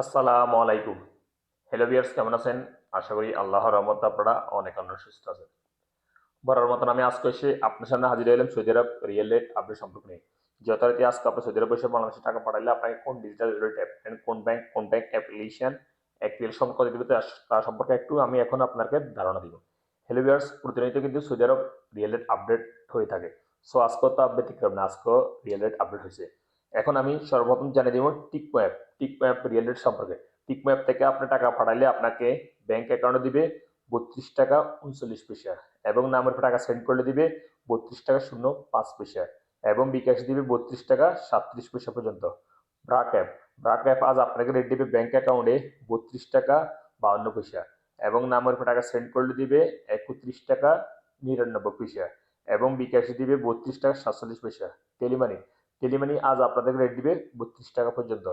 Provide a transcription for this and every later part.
আসসালামু আলাইকুম। Hello viewers কেমন আছেন? আশা করি আল্লাহর রহমতে আপনারা অনেক অনেক সুস্থ আছেন। বরাবর মতন আমি আজকে এসে আপনার সামনে হাজির হলাম Saudi Arab riyal rate update সম্পর্কে নিয়ে। যথারীতি আজকে আপনি সৌদি আরব বসে বাংলাদেশে টাকা পাঠাইলে আপনাকে কোন ডিজিটাল রেট অ্যাপ কোন ব্যাংক কোন ব্যাংক অ্যাপ্লিকেশন অ্যাক্টিভেশন সম্পর্কে দিবে তার সম্পর্কে একটু আমি এখন আপনাকে ধারণা দিব। হ্যালো ভিউয়ার্স প্রতিনিয়ত কিন্তু Saudi Arab riyal rate update হয়ে থাকে। সো আজকে তো ব্যতিক্রম না আজকে রিয়েল রেট আপডেট হয়েছে। এখন আমি সর্বপ্রথম জানিয়ে দিব tick map tick map riyal rate সম্পর্কে। টিক ম্যাপ থেকে আপনি টাকা পাঠাইলে আপনাকে ব্যাংক অ্যাকাউন্টে দিবে বত্রিশ টাকা উনচল্লিশ পয়সা এবং নামের টাকা সেন্ড করলে দিবে বত্রিশ টাকা শূন্য পাঁচ পয়সা এবং বিকাশ দিবে বত্রিশ টাকা সাতত্রিশ পয়সা পর্যন্ত। ব্রাক অ্যাপ ব্রাক অ্যাপ আজ আপনাকে রেট দেবে ব্যাংক অ্যাকাউন্টে বত্রিশ টাকা বাউন্ন পয়সা এবং নামের টাকা সেন্ড করলে দিবে একত্রিশ টাকা নিরানব্বই পয়সা এবং বিকাশ দিবে বত্রিশ টাকা সাতচল্লিশ পয়সা। টেলিমানি টেলিমানি আজ আপনাদের রেট দিবে বত্রিশ টাকা পর্যন্ত।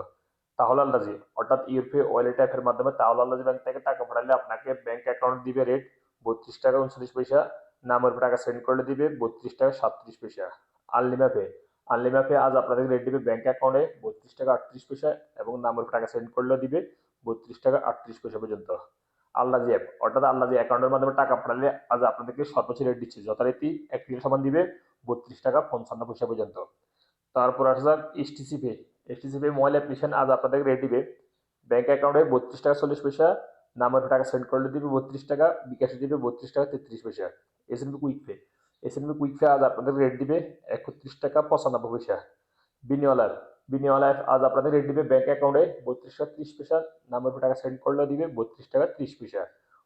তাহলে আল্লাজি অর্থাৎ ইউরপে ওয়ালেট অ্যাপের মাধ্যমে, তাহলে আল্লাজি ব্যাংক থেকে টাকা পাঠালে আপনাকে ব্যাংক অ্যাকাউন্ট দিবে রেট বত্রিশ টাকা উনচল্লিশ পয়সা, নামের টাকা সেন্ড করলে দিবে বত্রিশ টাকা সাতত্রিশ পয়সা। আনলিমাপে আনলিমাপে আজ আপনাদের রেট দিবে ব্যাংক অ্যাকাউন্টে বত্রিশ টাকা আটত্রিশ পয়সা এবং নামের টাকা সেন্ড করলে দিবে বত্রিশ টাকা আটত্রিশ পয়সা পর্যন্ত। আল্লাজি অ্যাপ অর্থাৎ আল্লাজি অ্যাকাউন্টের মাধ্যমে টাকা পাঠালে আজ আপনাদেরকে সর্বোচ্চ রেট দিচ্ছে। যথারীতি এক সামান দিবে বত্রিশ টাকা পঞ্চান্ন পয়সা পর্যন্ত। তারপর আসা যাক STC pay STC pay mobile application আজ আপনাদের রেট দিবে। ব্যাঙ্ক অ্যাকাউন্টে বত্রিশ টাকা চল্লিশ পয়সা নামের টাকা সেন্ড করলে দিবে বত্রিশ টাকা, বিকাশে দিবে বত্রিশ টাকা তেত্রিশ পয়সা। S N B quick pay S N B quick pay আজ আপনাদের রেট দিবে একত্রিশ টাকা পঁচানব্বই পয়সা। বিনিওয়ালার বিনিওয়ালা আজ আপনাদের রেট দিবে ব্যাঙ্ক অ্যাকাউন্টে বত্রিশ টাকা ত্রিশ পয়সা নামের টাকা সেন্ড করলে দিবে বত্রিশ টাকা ত্রিশ পয়সা।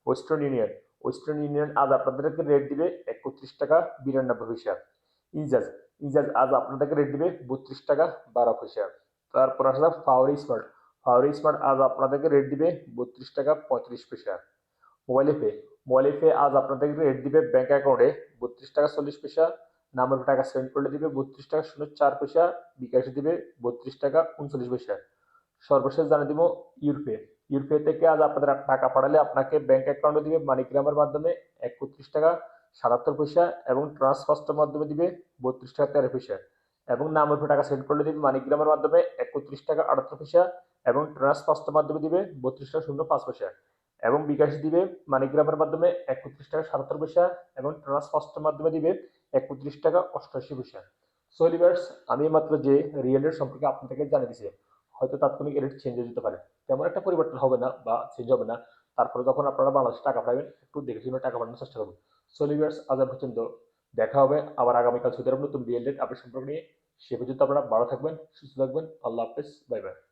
ওয়েস্টার্ন ইউনিয়ন ওয়েস্টার্ন ইউনিয়ন আজ আপনাদেরকে রেট দিবে একত্রিশ টাকা বিরানব্বই পয়সা। ইনজাজ ইনজাজ আজ আপনাদেরকে রেট দিবে বত্রিশ টাকা বারো পয়সা। তারপর আসলে ফাওয়ারি স্মার্ট ফাওয়ারি স্মার্ট আজ আপনাদেরকে রেট দিবে বত্রিশ টাকা পঁয়ত্রিশ পয়সা। মোবাইল পে মোবাইল পে আজ আপনাদেরকে রেট দিবে ব্যাংক অ্যাকাউন্টে বত্রিশ টাকা চল্লিশ পয়সা। নামের টাকা সেন্ড করলে দিবে বত্রিশ টাকা শূন্য চার পয়সা। বিকাশে দিবে বত্রিশ টাকা উনচল্লিশ পয়সা। সর্বশেষ জানিয়ে দিব ইউরপে ইউরপে থেকে আজ আপনাদের টাকা পাঠালে আপনাকে ব্যাংক অ্যাকাউন্টে দিবে মানিগ্রামের মাধ্যমে একত্রিশ টাকা সাতাত্তর পয়সা এবং ট্রান্সফার্স্টের মাধ্যমে দিবে বত্রিশ টাকা তেরো পয়সা। এবং নামের উপর টাকা সেন্ড করলে দিবে মানিগ্রামের মাধ্যমে একত্রিশ টাকা আটাত্তর পয়সা এবং ট্রান্সফার্স্টের মাধ্যমে দিবে বত্রিশ টাকা শূন্য পাঁচ পয়সা। এবং বিকাশ দিবে মানিগ্রামের মাধ্যমে একত্রিশ টাকা সাতাত্তর পয়সা এবং ট্রান্সফার্স্টের মাধ্যমে দিবে একত্রিশ টাকা অষ্টআশি পয়সা। সো লিভার্স আমি মাত্র যে রিয়েল রেট সম্পর্কে আপনাদেরকে জানিয়ে দিছি হয়তো তাৎক্ষণিক রেট চেঞ্জ হয়ে যেতে পারে। তেমন একটা পরিবর্তন হবে না বা চেঞ্জ হবে না। তারপরে যখন আপনারা বাংলাদেশে টাকা পাবেন, একটু দেখে শুনে টাকা পাঠানোর চেষ্টা করুন সলিভার্স আজাদ আজ পর্যন্ত দেখা হবে। আবার আগামীকাল সৌদি আরব নতুন রিয়েল আপনার সম্পর্কে নিয়ে সে পর্যন্ত আপনারা ভালো থাকবেন, সুস্থ থাকবেন। আল্লাহ হাফেজ। Bye bye